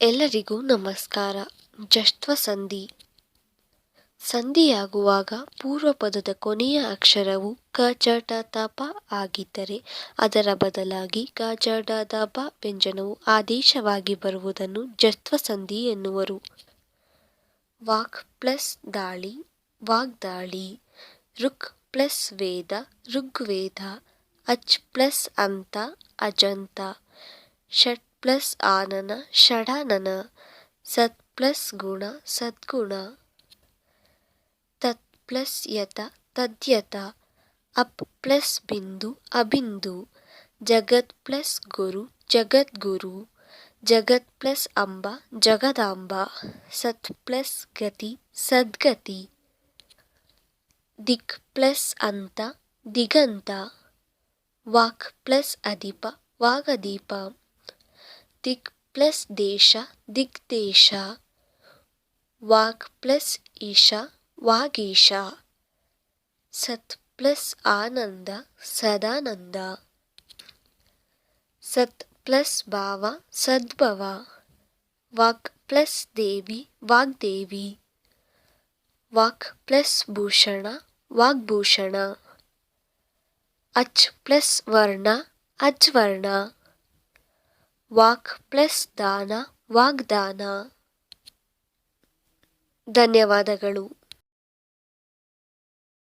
ಎಲ್ಲರಿಗೂ ನಮಸ್ಕಾರ. ಜಷ್ಟ್ವ ಸಂಧಿ. ಸಂಧಿಯಾಗುವಾಗ ಪೂರ್ವ ಪದದ ಕೊನೆಯ ಅಕ್ಷರವು ಕ, ಚ, ಟ ಪ ಆಗಿದ್ದರೆ ಅದರ ಬದಲಾಗಿ ಕ, ಚ ಪ ವ್ಯಂಜನವು ಆದೇಶವಾಗಿ ಬರುವುದನ್ನು ಜಷ್ಟ್ವ ಸಂಧಿ ಎನ್ನುವರು. ವಾಕ್ ಪ್ಲಸ್ ದಾಳಿ ವಾಗ್ದಾಳಿ ಋಕ್ ಪ್ಲಸ್ ವೇದ, ಋಗ್ವೇದ, ಅಚ್ ಪ್ಲಸ್ ಅಂತ ಅಜಂತ ಷಟ್ ಪ್ಲಸ್ ಆನನ ಷಡಾನನ ಸತ್ ಪ್ಲಸ್ ಗುಣ ಸದ್ಗುಣ ತತ್ ಪ್ಲಸ್ ಯತ ತದ್ಯತ ಅಪ್ ಪ್ಲಸ್ ಬಿಂದು, ಅಬಿಂದು. ಜಗತ್ ಪ್ಲಸ್ ಗುರು ಜಗದ್ಗುರು ಜಗತ್ ಪ್ಲಸ್ ಅಂಬ, ಜಗದಾಂಬ. ಸತ್ ಪ್ಲಸ್ ಗತಿ ಸದ್ಗತಿ ದಿಕ್ ಪ್ಲಸ್ ಅಂತ, ದಿಗಂತ. ವಾಕ್ ಪ್ಲಸ್ ಅಧಿಪ, ವಾಗದೀಪ. ದಿಕ್ ಪ್ಲಸ್ ದೇಶ ದಿಗ್ದೇಶ ವಾಕ್ ಪ್ಲಸ್ ಈಶ, ವಾಗೀಶ. ಸತ್ ಪ್ಲಸ್ ಆನಂದ, ಸದಾನಂದ. ಸತ್ ಪ್ಲಸ್ ಭಾವ, ಸದ್ಭವ. ವಾಕ್ ಪ್ಲಸ್ ದೇವಿ, ವಾಗ್ದೇವಿ. ವಾಕ್ ಪ್ಲಸ್ ಭೂಷಣ, ವಾಗ್ಭೂಷಣ. ಅಚ್ ಪ್ಲಸ್ ವರ್ಣ, ಅಜ್ವರ್ಣ. ವಾಕ್ ಪ್ಲಸ್ ದಾನ ವಾಗ್ದಾನ. ಧನ್ಯವಾದಗಳು.